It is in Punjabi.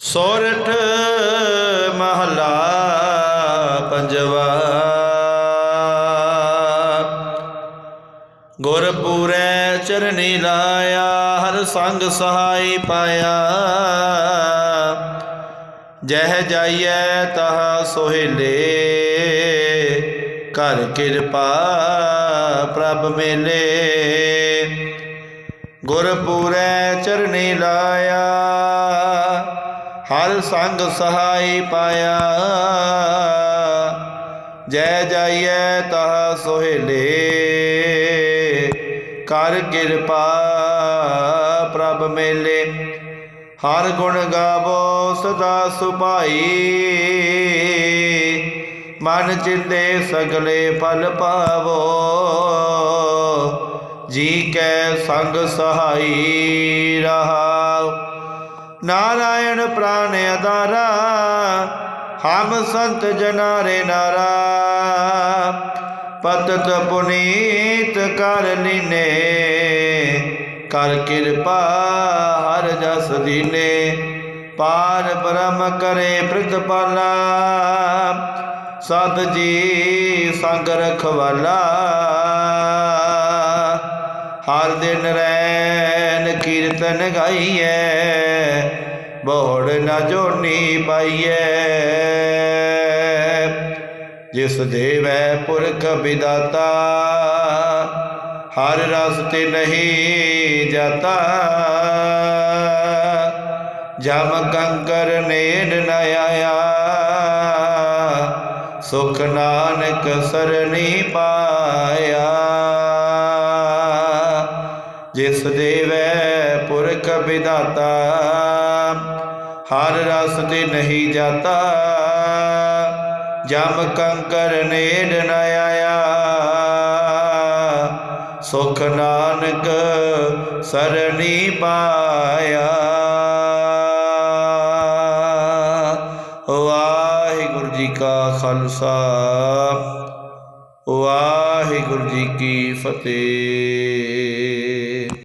ਸੋਰਠ ਮਹਲਾ ਪੰਜਵਾ। ਗੁਰ ਪੂਰੈ ਚਰਨੀ ਲਾਇਆ, ਹਰ ਸੰਗ ਸਹਾਈ ਪਾਇਆ। ਜਹ ਜਾਈਐ ਤਹ ਸੋਹਿਲੇ ਕਰ ਕਿਰਪਾ ਪ੍ਰਭ ਮੇਲੇ। ਗੁਰ ਪੂਰੈ ਚਰਨੀ ਲਾਇਆ ਹਰ ਸੰਗ ਸਹਾਈ ਪਾਇਆ। ਜੈ ਜਾਈਐ ਤਹ ਸੋਹਿਲੇ। ਕਰ ਕਿਰਪਾ ਪ੍ਰਭ ਮੇਲੇ। ਹਰ ਗੁਣ ਗਾਵੋ ਸਦਾ ਸੁਭਾਈ। ਮਨ ਚਿੰਦੇ ਸਗਲੇ ਫਲ ਪਾਵੋ। ਜੀ ਕੈ ਸੰਗ ਸਹਾਈ ਰਹਾਉ। ਨਾਰਾਇਣ ਪ੍ਰਾਨ ਅਦਾਰਾ ਹਮ ਸੰਤ ਜਨਾਰੇ ਨਾਰਾ। ਪਤਤ ਪੁਨੀਤ ਕਰ ਲੀਨੇ, ਕਰ ਕਿਰਪਾ ਹਰ ਜਸ ਦੀਨੇ। ਪਾਰ ਬ੍ਰਹਮ ਕਰੇ ਪ੍ਰਤਪਾਲਾ, ਸਤ ਜੀ ਸੰਗ ਰਖਵਾਲਾ। ਹਰ ਦਿਨ ਰੈਨ ਕੀਰਤਨ ਗਾਈਐ, ਬੋੜ ਨਾ ਜੋਨੀ ਪਾਈਐ। ਜਿਸ ਦੇਵੈ ਪੁਰਖ ਵਿਦਾਤਾ, ਹਰ ਰਸ ਤੇ ਨਹੀਂ ਜਾਤਾ। ਜਮ ਕੰਕਰ ਨੇੜ ਨ ਆਇਆ, ਸੁਖ ਨਾਨਕ ਸਰਣੀ ਪਾਇਆ। ਜਿਸ ਦੇਵੈ ਪੁਰਖ ਵਿਦਾਤਾ ਹਰ ਰਸ ਤੇ ਨਹੀਂ ਜਾਤਾ। ਜਮ ਕੰਕਰ ਨੇੜ ਨ ਆਇਆ। ਸੁਖ ਨਾਨਕ ਸਰਣੀ ਪਾਇਆ। ਵਾਹਿਗੁਰੂ ਜੀ ਕਾ ਖਾਲਸਾ, ਵਾਹਿਗੁਰੂ ਜੀ ਕੀ ਫਤਿਹ।